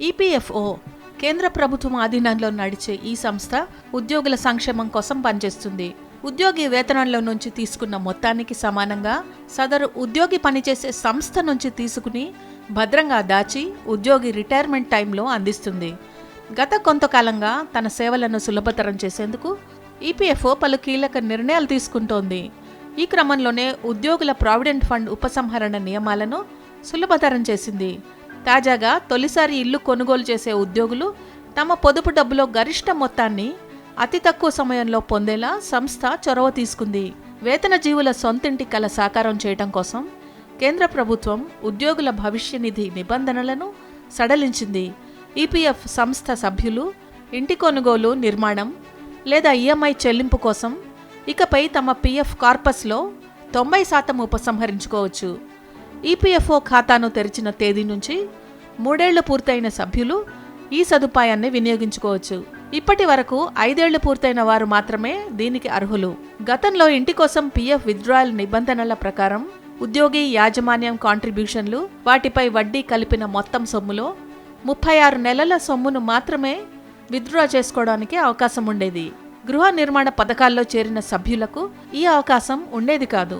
EPFO కేంద్ర ప్రభుత్వం ఆధీనంలో నడిచే ఈ సంస్థ ఉద్యోగుల సంక్షేమం కోసం పనిచేస్తుంది. ఉద్యోగి వేతనంలో నుంచి తీసుకున్న మొత్తానికి సమానంగా సదరు ఉద్యోగి పనిచేసే సంస్థ నుంచి తీసుకుని భద్రంగా దాచి ఉద్యోగి రిటైర్మెంట్ టైంలో అందిస్తుంది. గత కొంతకాలంగా తన సేవలను సులభతరం చేసేందుకు ఈపీఎఫ్ఓ పలు కీలక నిర్ణయాలు తీసుకుంటోంది. ఈ క్రమంలోనే ఉద్యోగుల ప్రావిడెంట్ ఫండ్ ఉపసంహరణ నియమాలను సులభతరం చేసింది. తాజాగా తొలిసారి ఇల్లు కొనుగోలు చేసే ఉద్యోగులు తమ పొదుపు డబ్బులో గరిష్ట మొత్తాన్ని అతి తక్కువ సమయంలో పొందేలా సంస్థ చొరవ తీసుకుంది. వేతన జీవుల సొంతింటి కల సాకారం చేయటం కోసం కేంద్ర ప్రభుత్వం ఉద్యోగుల భవిష్య నిధి నిబంధనలను సడలించింది. ఈపీఎఫ్ సంస్థ సభ్యులు ఇంటి కొనుగోలు నిర్మాణం లేదా ఈఎంఐ చెల్లింపు కోసం ఇకపై తమ పీఎఫ్ కార్పస్లో తొంభై శాతం ఉపసంహరించుకోవచ్చు. ఈపీఎఫ్ఓ ఖాతాను తెరిచిన తేదీ నుంచి మూడేళ్ళు పూర్తయిన సభ్యులు ఈ సదుపాయాన్ని వినియోగించుకోవచ్చు. ఇప్పటి వరకు ఐదేళ్ళు పూర్తయిన వారు మాత్రమే దీనికి అర్హులు. గతంలో ఇంటి కోసం పీఎఫ్ విత్డ్రాయల్ నిబంధనల ప్రకారం ఉద్యోగి యాజమాన్యం కాంట్రిబ్యూషన్లు వాటిపై వడ్డీ కలిపిన మొత్తం సొమ్ములో ముప్పై ఆరు నెలల సొమ్మును మాత్రమే విత్డ్రా చేసుకోవడానికి అవకాశం ఉండేది. గృహ నిర్మాణ పథకాల్లో చేరిన సభ్యులకు ఈ అవకాశం ఉండేది కాదు.